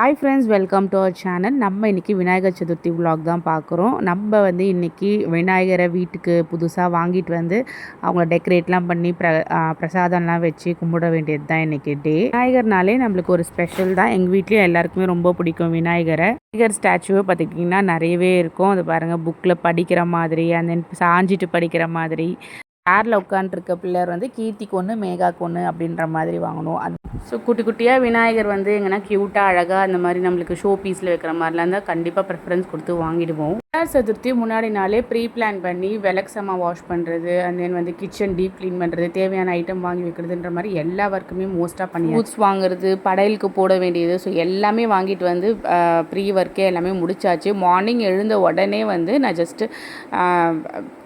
Hi friends welcome to our channel நம்ம இன்றைக்கி Vinayagar Chaturthi vlog தான் பார்க்குறோம். நம்ம வந்து இன்றைக்கி விநாயகரை வீட்டுக்கு புதுசாக வாங்கிட்டு வந்து அவங்கள டெக்கரேட்லாம் பண்ணி ப்ர பிரசாதம்லாம் வச்சு கும்பிட வேண்டியது தான் இன்றைக்கி டே விநாயகர்னாலே நம்மளுக்கு ஒரு ஸ்பெஷல் தான். எங்கள் வீட்லேயும் எல்லாருக்குமே ரொம்ப பிடிக்கும் விநாயகரை. விநாயகர் ஸ்டாச்சுவை பார்த்துக்கிட்டிங்கன்னா நிறையவே இருக்கும். அது பாருங்கள் புக்கில் படிக்கிற மாதிரி அந்த சாஞ்சிட்டு படிக்கிற மாதிரி. சேரில் உட்காந்துருக்க பிள்ளையர் வந்து கீர்த்திக்கு ஒன்று மேகாக்கு ஒன்று அப்படின்ற மாதிரி வாங்கணும். அது ஸோ குட்டி குட்டியாக விநாயகர் வந்து எங்கன்னா க்யூட்டாக அழகாக அந்த மாதிரி நம்மளுக்கு ஷோ பீஸில் வைக்கிற மாதிரிலாம் இருந்தால் கண்டிப்பாக ப்ரிஃபரன்ஸ் கொடுத்து வாங்கிடுவோம். விநாயகர் சதுர்த்தி முன்னாடி நாளே ப்ரீ பிளான் பண்ணி விளக்கு வாஷ் பண்ணுறது அண்ட் தென் வந்து கிச்சன் டீப் க்ளீன் பண்ணுறது தேவையான ஐட்டம் வாங்கி வைக்கிறதுன்ற மாதிரி எல்லா ஒர்க்குமே மோஸ்ட்டாக பண்ணி பூட்ஸ் வாங்குறது படையலுக்கு போட வேண்டியது ஸோ எல்லாமே வாங்கிட்டு வந்து ப்ரீ ஒர்க்கே எல்லாமே முடிச்சாச்சு. மார்னிங் எழுந்த உடனே வந்து நான் ஜஸ்ட்டு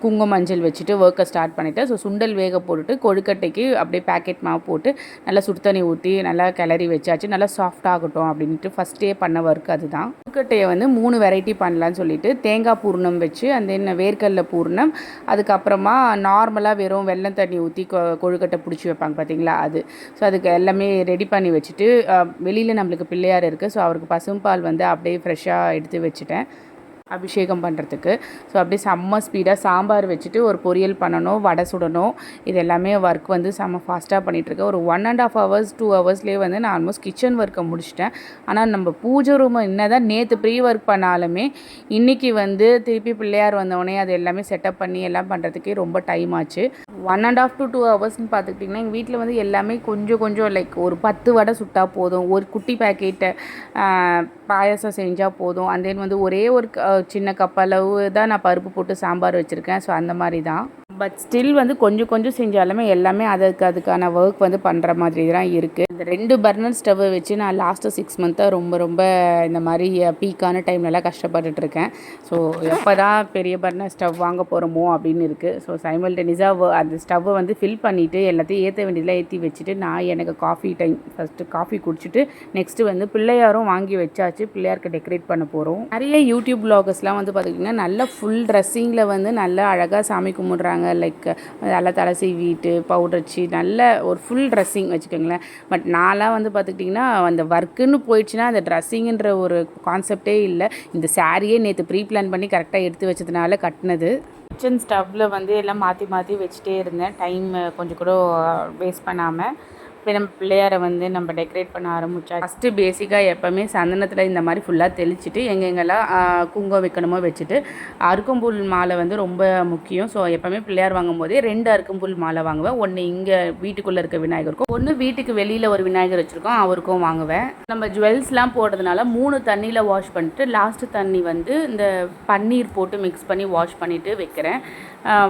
குங்கும மஞ்சள் வச்சுட்டு ஒர்க்கை ஸ்டார்ட் பண்ணிட்டேன். ஸோ சுண்டல் வேக போட்டுட்டு கொழுக்கட்டைக்கு அப்படியே பேக்கெட் மாவு போட்டு நல்லா சுடுத்தண்ணி தண்ணி ஊற்றி நல்லா கிளறி வச்சாச்சு. நல்லா சாஃப்ட் ஆகட்டும் அப்படின்ட்டு ஃபஸ்ட்டே பண்ண ஒர்க் அதுதான். கொழுக்கட்டையை வந்து மூணு வெரைட்டி பண்ணலான்னு சொல்லிட்டு தேங்காய் தேங்காய் பூர்ணம் வச்சு அந்த என்ன வேர்க்கடல பூர்ணம் அதுக்கப்புறமா நார்மலாக வெறும் வெள்ளம் தண்ணி ஊற்றி கொ கொழுக்கட்டை பிடிச்சி வைப்பாங்க பார்த்தீங்களா அது. ஸோ அதுக்கு எல்லாமே ரெடி பண்ணி வச்சுட்டு வெளியில் நம்மளுக்கு பிள்ளையார் இருக்குது ஸோ அவருக்கு பசும்பால் வந்து அப்படியே ஃப்ரெஷ்ஷாக எடுத்து வச்சுட்டேன். அபிஷேகம் பண்ணுறதுக்கு ஸோ அப்படியே செம்ம ஸ்பீடாக சாம்பார் வச்சுட்டு ஒரு பொரியல் பண்ணணும் வடை சுடணும். இது எல்லாமே ஒர்க் வந்து செம்ம ஃபாஸ்ட்டாக பண்ணிகிட்ருக்கேன் ஒரு one and half hours two ஹவர்ஸ்லேயே வந்து நான் ஆல்மோஸ்ட் கிச்சன் ஒர்க்கை முடிச்சிட்டேன். ஆனால் நம்ம பூஜை ரூம் என்ன தான் நேற்று ப்ரீ ஒர்க் பண்ணாலுமே இன்றைக்கி வந்து திருப்பி பிள்ளையார் வந்தவொடனே அது எல்லாமே செட்டப் பண்ணி எல்லாம் பண்ணுறதுக்கே ரொம்ப டைம் ஆச்சு. One and half to two ஹவர்ஸ்னு பார்த்துக்கிட்டிங்கன்னா எங்கள் வீட்டில் வந்து எல்லாமே கொஞ்சம் கொஞ்சம் லைக் ஒரு பத்து வடை சுட்டால் போதும். ஒரு குட்டி பேக்கெட்டை பாயாசம் செஞ்சால் போதும். அண்ட் தென் வந்து ஒரே ஒரு க- சின்ன கப் அளவு தான் நான் பருப்பு போட்டு சாம்பார் வச்சுருக்கேன். ஸோ அந்த மாதிரி தான். பட் ஸ்டில் வந்து கொஞ்சம் கொஞ்சம் செஞ்சாலுமே எல்லாமே அதுக்கு அதுக்கான ஒர்க் வந்து பண்ணுற மாதிரி தான் இருக்குது இந்த ரெண்டு பர்னர் ஸ்டவ்வை வச்சு நான் லாஸ்ட்டு சிக்ஸ் மந்த்தாக ரொம்ப ரொம்ப இந்த மாதிரி பீக்கான டைம்லலாம் கஷ்டப்பட்டுட்டு இருக்கேன். ஸோ எப்போ தான் பெரிய பர்னர் ஸ்டவ் வாங்க போகிறோமோ அப்படின்னு இருக்குது ஸோ சைமல்டேனிஸாக அந்த ஸ்டவ்வை வந்து ஃபில் பண்ணிவிட்டு எல்லாத்தையும் ஏற்ற வேண்டியதெல்லாம் ஏற்றி வச்சுட்டு நான் எனக்கு காஃபி டைம் ஃபஸ்ட்டு காஃபி குடிச்சிட்டு நெக்ஸ்ட்டு வந்து பிள்ளையாரும் வாங்கி வச்சாச்சு. பிள்ளையாருக்கு டெக்கரேட் பண்ண போகிறோம் நிறைய யூடியூப் ப்ளாகர்ஸ்லாம் வந்து பார்த்திங்கன்னா நல்ல ஃபுல் ட்ரெஸ்ஸிங்கில் வந்து நல்லா அழகாக சாமி கும்பிட்றாங்க. லைக் நல்லா தலை சீவிட்டு பவுடர் வச்சு நல்ல ஒரு ஃபுல் ட்ரெஸ்ஸிங் வச்சுக்கோங்களேன். பட் நான்லாம் வந்து பார்த்துக்கிட்டிங்கன்னா அந்த ஒர்க்குன்னு போயிடுச்சுன்னா அந்த ட்ரெஸ்ஸிங்குன்ற ஒரு கான்செப்டே இல்லை. இந்த சாரியே நேற்று ப்ரீ பிளான் பண்ணி கரெக்டாக எடுத்து வச்சதுனால கட்டினது. கிச்சன் ஸ்டவ்வில் வந்து எல்லாம் மாற்றி மாற்றி வச்சுட்டே இருந்தேன். டைம் கொஞ்சம் கூட வேஸ்ட் பண்ணாமல் இப்போ நம்ம பிள்ளையாரை வந்து நம்ம டெக்கரேட் பண்ண ஆரம்பிச்சா ஃபஸ்ட்டு பேசிக்காக எப்போவுமே சந்தனத்தில் இந்த மாதிரி ஃபுல்லாக தெளிச்சிட்டு எங்கெங்கெல்லாம் குங்குமம் வைக்கணுமோ வச்சுட்டு அருக்கம்புல் மாலை வந்து ரொம்ப முக்கியம். ஸோ எப்போவுமே பிள்ளையார் வாங்கும் போதே ரெண்டு அருக்கம்புல் மாலை வாங்குவேன். ஒன்று இங்கே வீட்டுக்குள்ளே இருக்க விநாயகருக்கும் ஒன்று வீட்டுக்கு வெளியில் ஒரு விநாயகர் வச்சுருக்கோம் அவருக்கும் வாங்குவேன். நம்ம ஜுவல்ஸ்லாம் போடுறதுனால மூணு தண்ணியில் வாஷ் பண்ணிட்டு லாஸ்ட்டு தண்ணி வந்து இந்த பன்னீர் போட்டு மிக்ஸ் பண்ணி வாஷ் பண்ணிவிட்டு வைக்கிறேன்.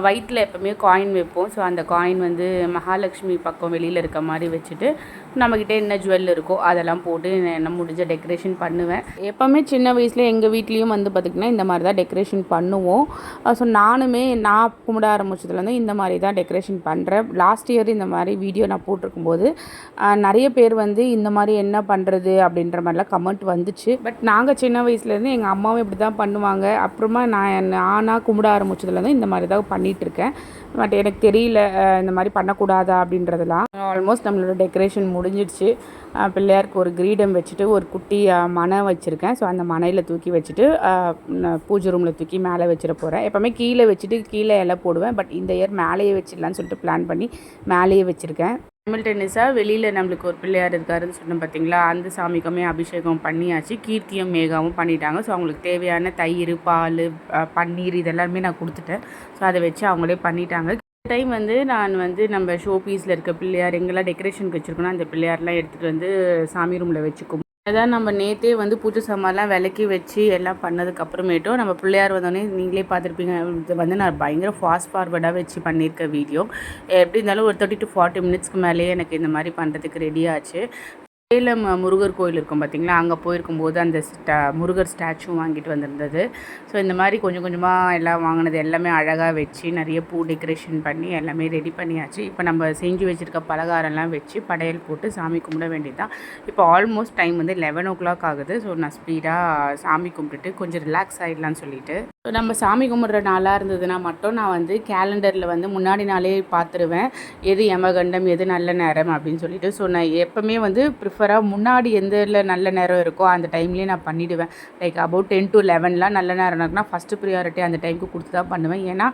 வயிற்றில் எப்போவுமே காயின் வைப்போம். ஸோ அந்த காயின் வந்து மகாலட்சுமி பக்கம் வெளியில் இருக்க மாதிரி வச்சுட்டு நம்மக்கிட்ட என்ன ஜுவல் இருக்கோ அதெல்லாம் போட்டு என்ன முடிஞ்ச டெக்கரேஷன் பண்ணுவேன். எப்போவுமே சின்ன வயசில் எங்கள் வீட்லேயும் வந்து பார்த்திங்கன்னா இந்த மாதிரி தான் டெக்கரேஷன் பண்ணுவோம் ஸோ நானுமே நான் கும்பிட ஆரம்பிச்சதுலேருந்து இந்த மாதிரி தான் டெக்கரேஷன் பண்ணுறேன் லாஸ்ட் இயர் இந்த மாதிரி வீடியோ நான் போட்டிருக்கும்போது நிறைய பேர் வந்து இந்த மாதிரி என்ன பண்ணுறது அப்படின்ற மாதிரிலாம் கமெண்ட் வந்துச்சு. பட் நாங்கள் சின்ன வயசுலேருந்து எங்கள் அம்மாவும் இப்படி தான் பண்ணுவாங்க. அப்புறமா நான் நானாக கும்பிட ஆரம்பிச்சதுலேருந்து இந்த மாதிரி தான் பண்ணிகிட்ருக்கேன் பட் எனக்கு தெரியல இந்த மாதிரி பண்ணக்கூடாதா அப்படின்றதெல்லாம். ஆல்மோஸ்ட் நம்மளோட டெக்கரேஷன் முடிஞ்சிடுச்சு. பிள்ளையாருக்கு ஒரு கிரீடம் வச்சுட்டு ஒரு குட்டி மனை வச்சுருக்கேன். ஸோ அந்த மனையில் தூக்கி வச்சுட்டு பூஜை ரூமில் தூக்கி மேலே வச்சிட போகிறேன் எப்போவுமே கீழே வச்சுட்டு கீழே இலை போடுவேன். பட் இந்த இயர் மேலேயே வச்சிடலான்னு சொல்லிட்டு பிளான் பண்ணி மேலேயே வச்சுருக்கேன். சிமில்டேனியஸாக வெளியில் நம்மளுக்கு ஒரு பிள்ளையார் இருக்காருன்னு சொன்னோம் பார்த்தீங்களா அந்த சாமிக்குமே அபிஷேகம் பண்ணியாச்சு. கீர்த்தியும் மேகாவும் பண்ணிட்டாங்க. ஸோ அவங்களுக்கு தேவையான தயிர் பால் பன்னீர் இதெல்லாமே நான் கொடுத்துட்டேன். ஸோ அதை வச்சு அவங்களே பண்ணிட்டாங்க. டைம் வந்து நான் வந்து நம்ம ஷோ பீஸில் இருக்க பிள்ளையார் எங்கெல்லாம் டெக்கரேஷனுக்கு வச்சுருக்கோனோ அந்த பிள்ளையார்லாம் எடுத்துகிட்டு வந்து சாமி ரூமில் வச்சுக்கும். அதான் நம்ம நேற்றே வந்து பூஜை சாமான்லாம் விளக்கி வச்சு எல்லாம் பண்ணதுக்கப்புறமேட்டும் நம்ம பிள்ளையார் வந்தோடனே நீங்களே பார்த்துருப்பீங்க. இது வந்து நான் பயங்கர ஃபாஸ்ட் ஃபார்வர்டாக வச்சு பண்ணியிருக்க வீடியோ எப்படி இருந்தாலும் ஒரு தேர்ட்டி டு ஃபார்ட்டி மினிட்ஸ்க்கு மேலேயே எனக்கு இந்த மாதிரி பண்ணுறதுக்கு ரெடி ஆச்சு. சேலம் முருகர் கோயில் இருக்கும் பார்த்தீங்களா அங்கே போயிருக்கும்போது அந்த ஸ்டா முருகர் ஸ்டாச்சு வாங்கிட்டு வந்திருந்தது. ஸோ இந்த மாதிரி கொஞ்சம் கொஞ்சமாக எல்லாம் வாங்கினது எல்லாமே அழகாக வச்சு நிறைய பூ டெக்கரேஷன் பண்ணி எல்லாமே ரெடி பண்ணியாச்சு. இப்போ நம்ம செஞ்சு வச்சுருக்க பலகாரம்லாம் வச்சு படையல் போட்டு சாமி கும்பிட வேண்டியதுதான். இப்போ ஆல்மோஸ்ட் டைம் வந்து லெவன் ஓ கிளாக் ஆகுது. ஸோ நான் ஸ்பீடாக சாமி கும்பிட்டுட்டு கொஞ்சம் ரிலாக்ஸ் ஆகிடலான்னு சொல்லிட்டு. ஸோ நம்ம சாமி கும்பிட்ற நாளாக இருந்ததுன்னா மட்டும் நான் வந்து கேலண்டரில் வந்து முன்னாடி நாளே பார்த்துருவேன் எது யமகண்டம் எது நல்ல நேரம் அப்படின்னு சொல்லிட்டு. ஸோ நான் எப்போவுமே வந்து ப்ரிஃபர் ப்ரிஃபராக முன்னாடி எந்த இதில் நல்ல நேரம் இருக்கோ அந்த டைம்லேயே நான் பண்ணிவிடுவேன் லைக் அபவுட் டென் டு லெவன்லாம் நல்ல நேரம் இருக்குன்னா ஃபஸ்ட்டு ப்ரியாரிட்டி அந்த டைமுக்கு கொடுத்து தான் பண்ணுவேன். ஏன்னா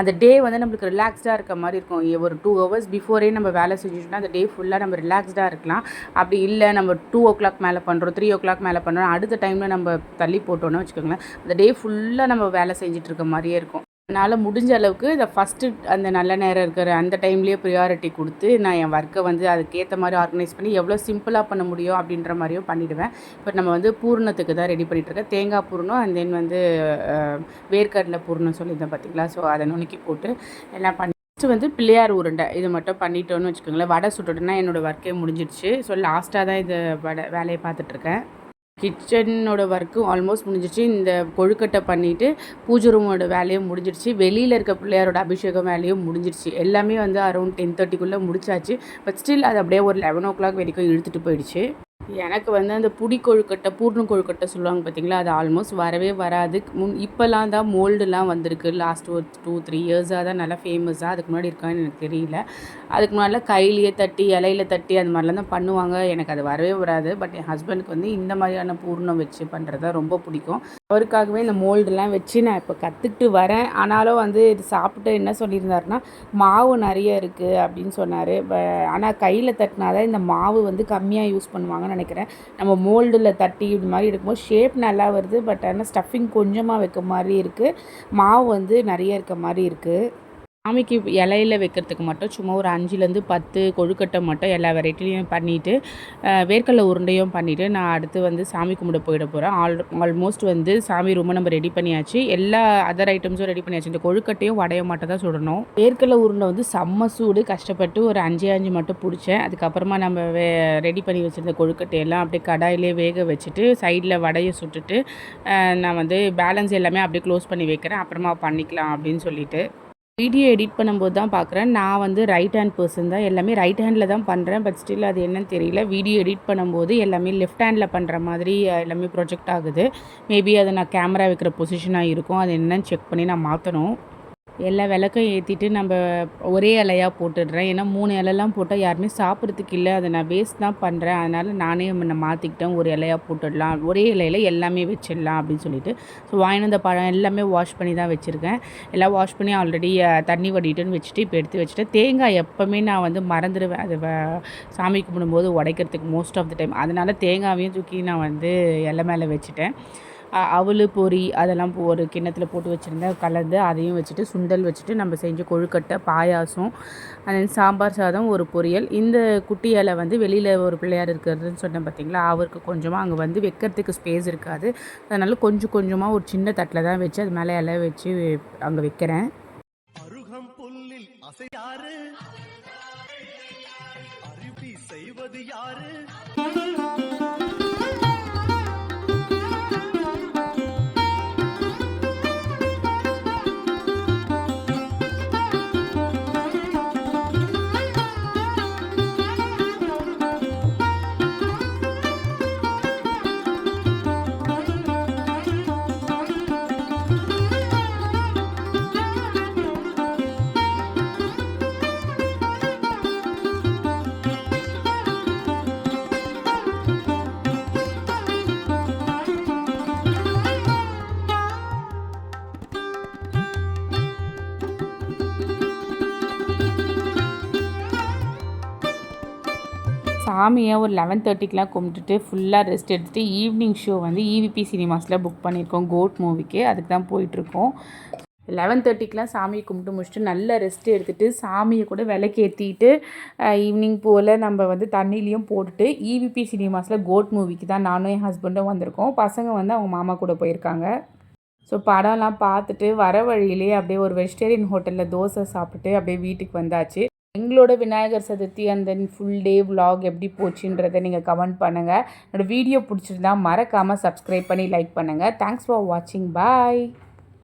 அந்த டே வந்து நம்மளுக்கு ரிலாக்ஸ்டாக இருக்க மாதிரி இருக்கும். ஒரு டூ ஹவர்ஸ் பிஃபோரே நம்ம வேலை செஞ்சுட்டோம்னா அந்த டே ஃபுல்லாக நம்ம ரிலாக்ஸ்டாக இருக்கலாம். அப்படி இல்லை நம்ம டூ ஓ கிளாக் மேலே பண்ணுறோம் த்ரீ ஓ கிளாக் மேலே பண்ணுறோம் அடுத்த டைமில் நம்ம தள்ளி போட்டோன்னு வச்சுக்கோங்களேன் அந்த டே ஃபுல்லாக நம்ம வேலை செஞ்சுட்டு இருக்க மாதிரியே இருக்கும். அதனால் முடிஞ்ச அளவுக்கு இந்த ஃபஸ்ட்டு அந்த நல்ல நேரம் இருக்கிற அந்த டைம்லேயே ப்ரியாரிட்டி கொடுத்து நான் என் ஒர்க்கை வந்து அதுக்கேற்ற மாதிரி ஆர்கனைஸ் பண்ணி எவ்வளோ சிம்பிளாக பண்ண முடியும் அப்படின்ற மாதிரியும் பண்ணிவிடுவேன் இப்போ நம்ம வந்து பூர்ணத்துக்கு தான் ரெடி பண்ணிகிட்ருக்கேன் தேங்காய் பூர்ணம் அண்ட் தென் வந்து வேர்க்கடலை பூர்ணம் சொல்லியிருந்தேன் பார்த்தீங்களா ஸோ அதை நுணுக்கி போட்டு எல்லாம் பண்ணி ஃபஸ்ட்டு வந்து பிள்ளையார் உருண்டை இது மட்டும் பண்ணிட்டோன்னு வச்சுக்கோங்களேன். வடை சுட்டுட்டுனா என்னோடய ஒர்க்கே முடிஞ்சிடுச்சு. ஸோ லாஸ்ட்டாக தான் இது வடை வேலையை பார்த்துட்ருக்கேன் கிச்சனோட ஒர்க்கும் ஆல்மோஸ்ட் முடிஞ்சிடுச்சு இந்த கொழுக்கட்டை பண்ணிவிட்டு பூஜை ரூமோட வேலையும் முடிஞ்சிடுச்சு வெளியில் இருக்க பிள்ளையாரோட அபிஷேகம் வேலையும் முடிஞ்சிடுச்சு எல்லாமே வந்து அரௌண்ட் டென் தேர்ட்டிக்குள்ளே முடிச்சாச்சு. பட் ஸ்டில் அது அப்படியே ஒரு லெவன் ஓ கிளாக் வரைக்கும் இழுத்துட்டு போயிடுச்சு. எனக்கு வந்து அந்த புடி கொழுக்கட்டை பூர்ண கொழுக்கட்டை சொல்லுவாங்க பார்த்தீங்களா அது ஆல்மோஸ்ட் வரவே வராது. முன் இப்போல்லாம் தான் மோல்டுலாம் வந்திருக்கு. லாஸ்ட் ஒரு டூ த்ரீ இயர்ஸாக தான் நல்லா ஃபேமஸாக அதுக்கு முன்னாடி இருக்கான்னு எனக்கு தெரியல. அதுக்கு முன்னாடி கையிலேயே தட்டி இலையில தட்டி அந்த மாதிரிலாம் தான் பண்ணுவாங்க. எனக்கு அது வரவே வராது. பட் என் ஹஸ்பண்டுக்கு வந்து இந்த மாதிரியான பூர்ணம் வச்சு பண்ணுறது தான் ரொம்ப பிடிக்கும். அவருக்காகவே இந்த மோல்டுலாம் வச்சு நான் இப்போ கற்றுக்கிட்டு வரேன். ஆனாலும் வந்து இது சாப்பிட்டு என்ன சொல்லியிருந்தாருன்னா மாவு நிறைய இருக்குது அப்படின்னு சொன்னார். ஆனால் கையில் தட்டினா தான் இந்த மாவு வந்து கம்மியாக யூஸ் பண்ணுவாங்கன்னு நினைக்கிறேன். நம்ம மோல்டில் தட்டி இது மாதிரி எடுக்கும்போது ஷேப் நல்லா வருது. பட் ஆனால் ஸ்டஃபிங் கொஞ்சமாக வைக்க மாதிரி இருக்குது மாவு வந்து நிறைய இருக்க மாதிரி இருக்குது சாமிக்கு இலையில வைக்கிறதுக்கு மட்டும் சும்மா ஒரு அஞ்சுலேருந்து பத்து கொழுக்கட்டை மட்டும் எல்லா வெரைட்டிலையும் பண்ணிவிட்டு வேர்க்கடலை உருண்டையும் பண்ணிவிட்டு நான் அடுத்து வந்து சாமி கும்பிட போயிட போகிறேன் ஆல் ஆல்மோஸ்ட் வந்து சாமி ரூமை நம்ம ரெடி பண்ணியாச்சு. எல்லா அதர் ஐட்டம்ஸும் ரெடி பண்ணியாச்சு. இந்த கொழுக்கட்டையும் வடையை மட்டும் தான் சுடணும். வேர்க்கடலை உருண்டை வந்து செம்ம சூடு. கஷ்டப்பட்டு ஒரு அஞ்சு அஞ்சு மட்டும் பிடிச்சேன். அதுக்கப்புறமா நம்ம வே ரெடி பண்ணி வச்சுருந்த கொழுக்கட்டையெல்லாம் அப்படியே கடாயிலே வேக வச்சுட்டு சைடில் வடையை சுட்டுட்டு நான் வந்து பேலன்ஸ் எல்லாமே அப்படியே க்ளோஸ் பண்ணி வைக்கிறேன். அப்புறமா பண்ணிக்கலாம் அப்படின்னு சொல்லிட்டு. வீடியோ எடிட் பண்ணும்போது தான் பார்க்குறேன். நான் வந்து ரைட் ஹேண்ட் பர்சன் தான். எல்லாமே ரைட் ஹேண்டில் தான் பண்ணுறேன் பட் ஸ்டில் அது என்னன்னு தெரியல. வீடியோ எடிட் பண்ணும்போது எல்லாமே லெஃப்ட் ஹேண்டில் பண்ணுற மாதிரி எல்லாமே ப்ரொஜெக்ட் ஆகுது. மேபி அதை நான் கேமரா வைக்கிற பொசிஷனாக இருக்கும். அது என்னன்னு செக் பண்ணி நான் மாற்றணும் எல்லா விளக்கும் ஏற்றிட்டு நம்ம ஒரே இலையாக போட்டுடுறேன். ஏன்னா மூணு இலைலாம் போட்டால் யாருமே சாப்பிட்றதுக்கு இல்லை. அதை நான் வேஸ்ட் தான் பண்ணுறேன் அதனால் நானே நான் மாற்றிக்கிட்டேன் ஒரு இலையாக போட்டுடலாம். ஒரே இலையில் எல்லாமே வச்சிடலாம் அப்படின்னு சொல்லிட்டு. ஸோ வாங்கின பழம் எல்லாமே வாஷ் பண்ணி தான் வச்சுருக்கேன். எல்லாம் வாஷ் பண்ணி ஆல்ரெடி தண்ணி வடிட்டுன்னு வச்சுட்டு இப்போ எடுத்து வச்சுட்டேன். தேங்காய் எப்போவுமே நான் வந்து மறந்துடுவேன் அது சாமி கும்பிடும்போது உடைக்கிறதுக்கு மோஸ்ட் ஆஃப் த டைம் அதனால் தேங்காவையும் தூக்கி நான் வந்து இலை மேலே வச்சுட்டேன். அவலு பொரி அதெல்லாம் ஒரு கிண்ணத்தில் போட்டு வச்சுருந்தேன். கலந்து அதையும் வச்சுட்டு சுண்டல் வச்சுட்டு நம்ம செஞ்ச கொழுக்கட்டை பாயாசம் தென் சாம்பார் சாதம் ஒரு பொரியல். இந்த குட்டியால் வந்து வெளியில் ஒரு பிள்ளையார் இருக்கிறதுன்னு சொன்னேன் பார்த்தீங்களா அவருக்கு கொஞ்சமாக அங்கே வந்து வைக்கிறதுக்கு ஸ்பேஸ் இருக்காது. அதனால் கொஞ்சம் கொஞ்சமாக ஒரு சின்ன தட்டில் தான் வச்சு அது மேலே இலை வச்சு அங்கே வைக்கிறேன். செய்வது யாரு? சாமியை ஒரு லெவன் தேர்ட்டிக்கெலாம் கும்பிட்டுட்டு ஃபுல்லாக ரெஸ்ட் எடுத்துகிட்டு ஈவினிங் ஷோ வந்து இவிபி சினிமாஸில் புக் பண்ணியிருக்கோம் கோட் மூவிக்கு அதுக்கு தான் போயிட்டுருக்கோம். லெவன் தேர்ட்டிக்கெலாம் சாமியை கும்பிட்டு முடிச்சுட்டு நல்ல ரெஸ்ட் எடுத்துகிட்டு சாமியை கூட விளக்கேற்றிட்டு ஈவினிங் போல் நம்ம வந்து தண்ணிலையும் போட்டுட்டு இவிபி சினிமாஸில் கோட் மூவிக்கு தான் நானும் என் ஹஸ்பண்டும் வந்திருக்கோம். பசங்க வந்து அவங்க மாமா கூட போயிருக்காங்க. ஸோ படம்லாம் பார்த்துட்டு வர வழியிலே அப்படியே ஒரு வெஜிடேரியன் ஹோட்டலில் தோசை சாப்பிட்டு அப்படியே வீட்டுக்கு வந்தாச்சு. எங்களோட விநாயகர் சதுர்த்தி அந்த ஃபுல் டே விலாக் எப்படி போச்சுன்றதை நீங்கள் கமெண்ட் பண்ணுங்கள் என்னோடய வீடியோ பிடிச்சிருந்தா மறக்காமல் சப்ஸ்கிரைப் பண்ணி லைக் பண்ணுங்கள் தேங்க்ஸ் ஃபார் வாட்சிங் பாய்